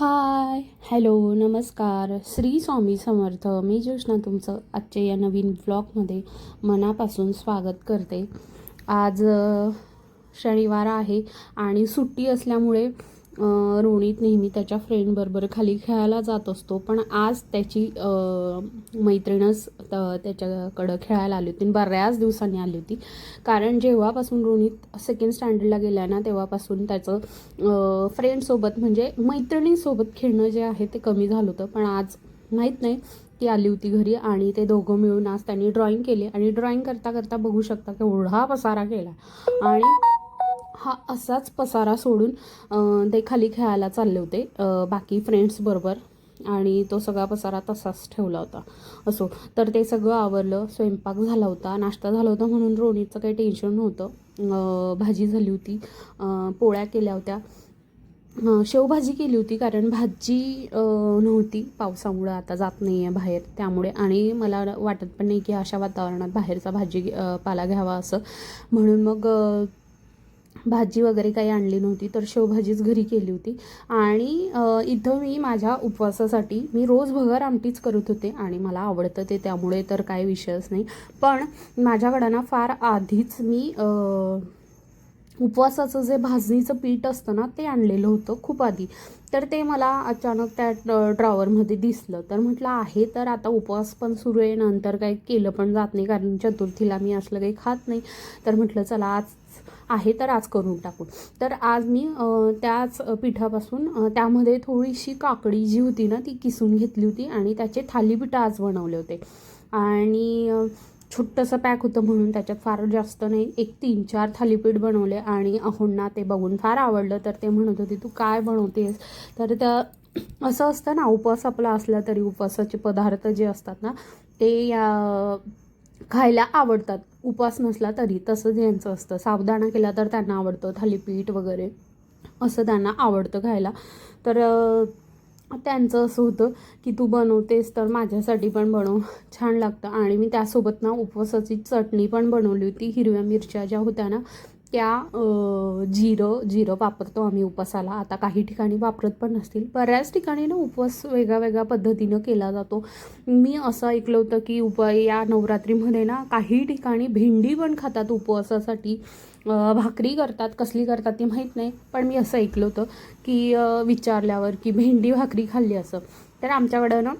हाय. Hello नमस्कार. श्री स्वामी समर्थ. मी ज्योष्णा तुमचं आजच्या या नवीन ब्लॉगमध्ये मनापासून स्वागत करते. आज शनिवार आहे आणि सुट्टी असल्यामुळे अ, नेहमी त्याच्या फ्रेंडबरोबर खाली खेळायला जात असतो. पण आज त्याची मैत्रीणच त्याच्याकडं खेळायला आली होती आणि बऱ्याच दिवसांनी आली होती. कारण जेव्हापासून रोनित सेकंड स्टँडर्डला गेला ना तेव्हापासून त्याचं फ्रेंडसोबत म्हणजे मैत्रिणींसोबत खेळणं जे आहे ते कमी झालं होतं. पण आज माहीत नाही ती आली होती घरी आणि ते दोघं मिळून आज त्यांनी ड्रॉइंग केली आणि ड्रॉइंग करता करता बघू शकता केवढा पसारा केला. आणि हा असाच पसारा सोडून ते खाली खेळायला चालले होते. बाकी फ्रेंड्सबरोबर आणि तो सगळा पसारा तसाच ठेवला होता. असो. तर ते सगळं आवरलं स्वयंपाक झाला होता नाश्ता झाला होता म्हणून रोणीचं काही टेन्शन नव्हतं. भाजी झाली होती. पोळ्या केल्या होत्या. शेवभाजी केली होती कारण भाजी नव्हती. पावसामुळं आता जात नाही आहे बाहेर. त्यामुळे आणि मला वाटत पण नाही की अशा वातावरणात बाहेरचा भाजी पाला घ्यावा असं. म्हणून मग भाजी वगैरे काही आणली नव्हती तर शेवभाजीच घरी केली होती. आणि इथं मी माझ्या उपवासासाठी मी रोज भगर आमटीच करत होते आणि मला आवडतं ते त्यामुळे तर काही विषयच नाही. पण माझ्याकडं ना फार आधीच मी उपवासाचं जे भाजणीचं पीठ असतं ना ते आणलेलं होतं खूप आधी. तर ते मला अचानक त्या ड्रॉवरमध्ये दिसलं. तर म्हटलं आहे तर आता उपवास पण सुरू आहे नंतर काही केलं पण जात नाही कारण चतुर्थीला मी असलं काही खात नाही. तर म्हटलं चला आज आहे तर आज करून टाकू. तर आज मी त्याच पिठापासून त्यामध्ये थोडीशी काकडी जी होती ना ती किसून घेतली होती आणि त्याचे थालीपीठ आज बनवले होते. आणि छोटंसं पॅक होतं म्हणून त्याच्यात फार जास्त नाही एक तीन चार थालीपीठ बनवले आणि अहोंना ते बघून फार आवडलं. तर ते म्हणत होते तू काय बनवतेस? तर त्या असं असतं ना उपवास आपला असला तरी उपवासाचे पदार्थ जे असतात ना ते या खायला आवडतात. उपवास नसला तरी तसंच यांचं असतं. साबुदाणा केला तर त्यांना आवडतं थालीपीठ वगैरे असं त्यांना आवडतं खायला. तर त्यांचं असं होतं की तू बनवतेस तर माझ्यासाठी पण बनव. छान लागतं. आणि मी त्यासोबत ना उपवासाची चटणी पण बनवली होती. हिरव्या मिरच्या ज्या होत्या ना त्या जिरं जिरं वापरतो आम्ही उपवासाला आता काही ठिकाणी वापरत पण नसतील. बऱ्याच ठिकाणी ना उपवास वेगळ्या वेगळ्या पद्धतीनं केला जातो. मी असं ऐकलं होतं की उप या नवरात्रीमध्ये ना काही ठिकाणी भेंडी पण खातात उपवासासाठी. भाकरी करतात कसली करतात ती माहीत नाही. पण मी असं ऐकलं होतं की विचारल्यावर की भेंडी भाकरी खाल्ली असं. तर आमच्याकडं ना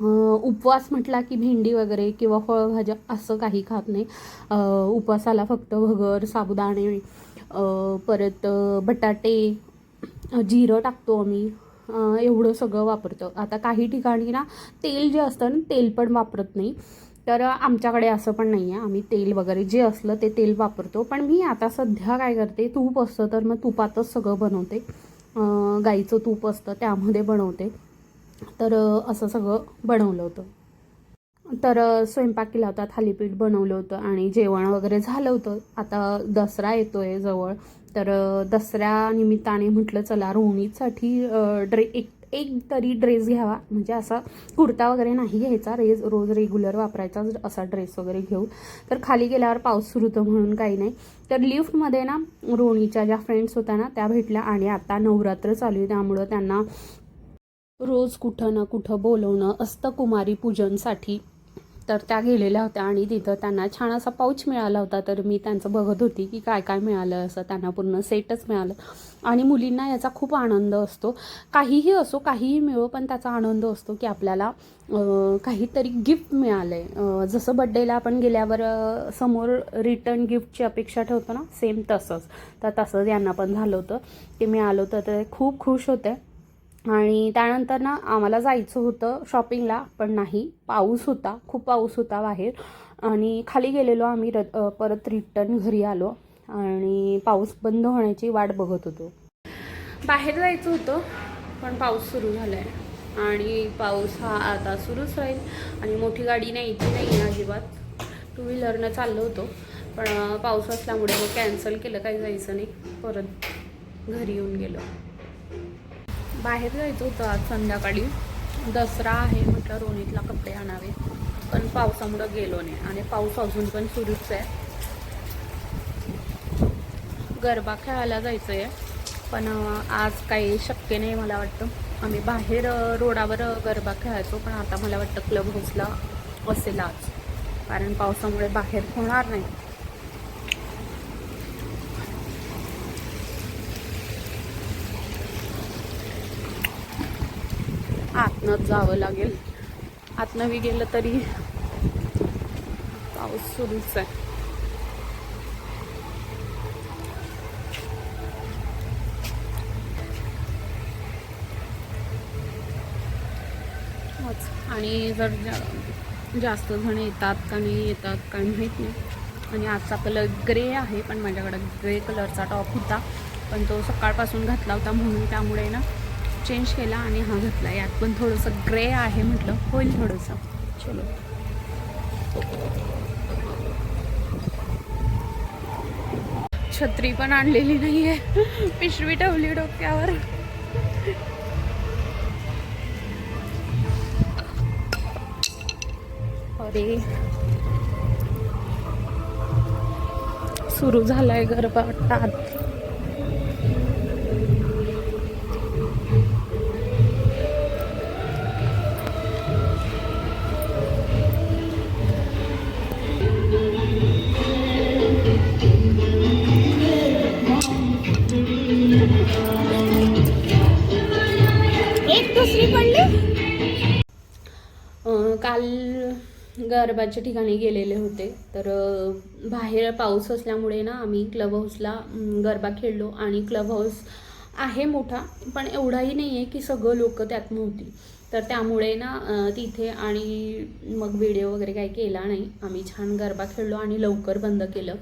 उपवास म्हटला की भेंडी वगैरे किंवा फळभाज्या असं काही खात नाही. उपवासाला फक्त भगर साबुदाणे परत बटाटे जिरं टाकतो आम्ही. एवढं सगळं वापरतो. आता काही ठिकाणी ना तेल जे असतं ना तेल पण वापरत नाही. तर आमच्याकडे असं पण नाही आहे आम्ही तेल वगैरे जे असलं ते तेल वापरतो. पण मी आता सध्या काय करते तूप असतं तर मग तुपातच सगळं बनवते. गाईचं तूप असतं त्यामध्ये बनवते. तर असं सगळं बनवलं होतं. तर स्वयंपाक केला होता थालीपीठ बनवलं होतं आणि जेवण वगैरे झालं होतं. आता दसरा येतोय जवळ. तर दसऱ्यानिमित्ताने दसऱ्या निमित्ताने म्हटलं चला रोहिणीसाठी ड्रे एक एक तरी ड्रेस घ्यावा. म्हणजे असा कुर्ता वगैरे नाही घ्यायचा. रेज रोज रेग्युलर वापरायचा असा ड्रेस वगैरे घेऊ तर खाली गेल्यावर पाऊस सुरू होतं म्हणून काही नाही. तर लिफ्टमध्ये ना रोणीच्या ज्या फ्रेंड्स होत्या ना त्या भेटल्या आणि आता नवरात्र चालू आहे. त्यामुळं त्यांना रोज कुठं ना कुठं बोलवणं असतं कुमारी पूजनसाठी तर त्या गेलेल्या होत्या आणि तिथं त्यांना छान असा पाऊच मिळाला होता. तर मी त्यांचं बघत होती की काय काय मिळालं असं. त्यांना पूर्ण सेटच मिळालं. आणि मुलींना याचा खूप आनंद असतो. काहीही असो काहीही मिळो पण त्याचा आनंद असतो की आपल्याला काहीतरी गिफ्ट मिळालं आहे जसं बड्डेला आपण गेल्यावर समोर रिटर्न गिफ्टची अपेक्षा ठेवतो ना सेम तसंच. तर तसंच यांना पण झालं होतं ते मिळालं होतं. तर खूप खुश होते. आणि त्यानंतर ना आम्हाला जायचं होतं शॉपिंगला पण नाही. पाऊस होता खूप पाऊस होता बाहेर. आणि खाली गेलेलो आम्ही र परत रिटर्न घरी आलो. आणि पाऊस बंद होण्याची वाट बघत होतो. बाहेर जायचं होतं पण पाऊस सुरू झाला आहे आणि पाऊस हा आता सुरूच राहील. आणि मोठी गाडी न्यायची नाही आहे अजिबात. टू व्हीलरनं चाललो होतो. पण पाऊस असल्यामुळे मग कॅन्सल केलं काही जायचं नाही. परत घरी येऊन गेलो. बाहेर जायचं होतं आज संध्याकाळी. दसरा आहे म्हटलं रोणीतला कपडे आणावे. पण पावसामुळं गेलो नाही आणि पाऊस अजून पण सुरूच आहे. गरबा खेळायला जायचं आहे पण आज काही शक्य नाही मला वाटतं. आम्ही बाहेर रोडावर गरबा खेळायचो पण आता मला वाटतं क्लब हाऊसला असेल आज. कारण पावसामुळे बाहेर होणार नाही. आतनंच जावं लागेल. आतनं बी गेलं तरी पाऊस सुरूच आहे. आणि जर जा- जास्त जण येतात का नाही येतात काय माहीत नाही. आणि आजचा कलर ग्रे आहे पण माझ्याकडं ग्रे कलरचा टॉप होता. पण तो सकाळपासून घातला होता म्हणून त्यामुळे ना चेंज केला आणि हा घातला. यात पण थोडंसं ग्रे आहे म्हटलं. होईल थोडंसं. चलो. छत्री पण आणलेली नाही आहे पिशवी ठेवली डोक्यावर. अरे. सुरू झालाय गरबा टात एक दुसरी पडली? काल गरबाच्या ठिकाणी गेलेले होते. तर बाहेर पाऊस असल्यामुळे ना आम्ही क्लब हाऊसला गरबा खेळलो. आणि क्लब हाऊस आहे मोठा पण एवढाही नाही आहे की सगळं लोक त्यात नव्हती. तर त्यामुळे ना तिथे आणि मग व्हिडिओ वगैरे काही केला नाही. आम्ही छान गरबा खेळलो आणि लवकर बंद केलं.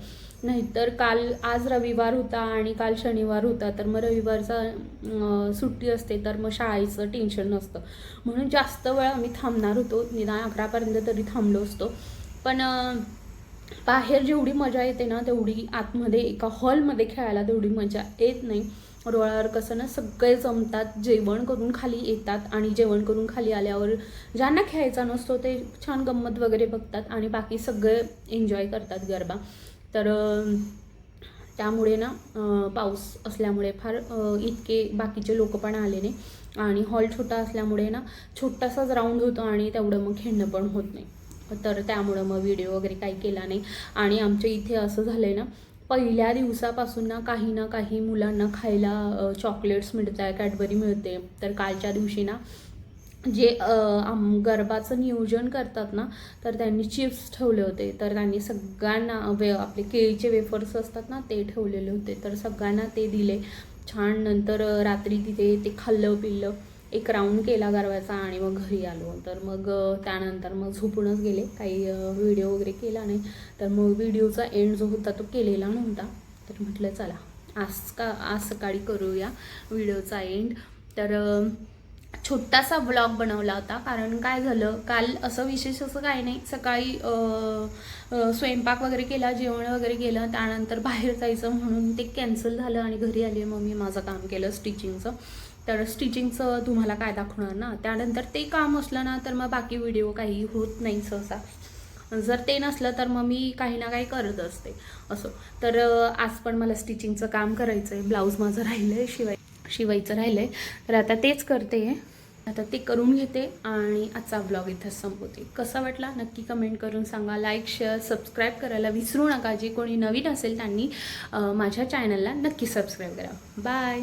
नाहीतर काल आज रविवार होता आणि काल शनिवार होता तर मग रविवारचा सुट्टी असते तर मग शाळेचं टेन्शन नसतं. म्हणून जास्त वेळ आम्ही थांबणार होतो निदान अकरापर्यंत तरी थांबलो असतो. पण बाहेर जेवढी मजा येते ना तेवढी आतमध्ये एका हॉलमध्ये खेळायला तेवढी मजा येत नाही. रोळावर कसं ना सगळे जमतात जेवण करून खाली येतात आणि जेवण करून खाली आल्यावर ज्यांना खेळायचा नसतो ते छान गंमत वगैरे बघतात आणि बाकी सगळे एन्जॉय करतात गरबा. तर त्यामुळे ना पाऊस असल्यामुळे फार इतके बाकीचे लोक पण आले नाही. आणि हॉल छोटा असल्यामुळे ना छोटासाच राऊंड होतो आणि तेवढं मग खेळणं पण होत नाही. तर त्यामुळं मग व्हिडिओ वगैरे काही केला नाही. आणि आमच्या इथे असं झालं आहे ना पहिल्या दिवसापासून ना काही ना काही मुलांना खायला चॉकलेट्स मिळत आहे कॅडबरी मिळते. तर कालच्या दिवशी ना जे आम गरबाचं नियोजन करतात ना तर त्यांनी चिप्स ठेवले होते. तर त्यांनी सगळ्यांना वे आपले केळीचे वेफर्स असतात ना ते ठेवलेले होते. तर सगळ्यांना ते दिले. छान नंतर रात्री तिथे ते खाल्लं पिल्लं. एक राऊंड केला गरबाचा आणि मग घरी आलो. तर मग त्यानंतर मग झोपूनच गेले. काही व्हिडिओ वगैरे केला नाही. तर मग व्हिडिओचा एंड जो होता तो केलेला नव्हता. तर म्हटलं चला आज का आज सकाळी करूया व्हिडिओचा एंड. तर छोटासा ब्लॉग बनवला होता. कारण काय झालं काल असं विशेष असं काही नाही. सकाळी स्वयंपाक वगैरे केला जेवण वगैरे केलं. त्यानंतर बाहेर जायचं म्हणून ते कॅन्सल झालं आणि घरी आले मग मी माझं काम केलं स्टिचिंगचं. तर स्टिचिंगचं तुम्हाला काय दाखवणार ना? त्यानंतर ते काम असलं ना तर मग बाकी व्हिडिओ काही होत नाही सहसा. जर ते नसलं तर मग मी काही ना काही करत असते. असं. तर आज पण मला स्टिचिंगचं काम करायचं आहे ब्लाऊज माझं राहिलं आहे शिवाय. शिवायचं राहिलं आहे तर आता तेच करते. आता ते करून घेते आणि आजचा ब्लॉग इथंच संपवते. कसा वाटला? नक्की कमेंट करून सांगा. लाईक शेअर सबस्क्राईब करायला विसरू नका. जे कोणी नवीन असेल त्यांनी माझ्या चॅनलला नक्की सबस्क्राईब करा. बाय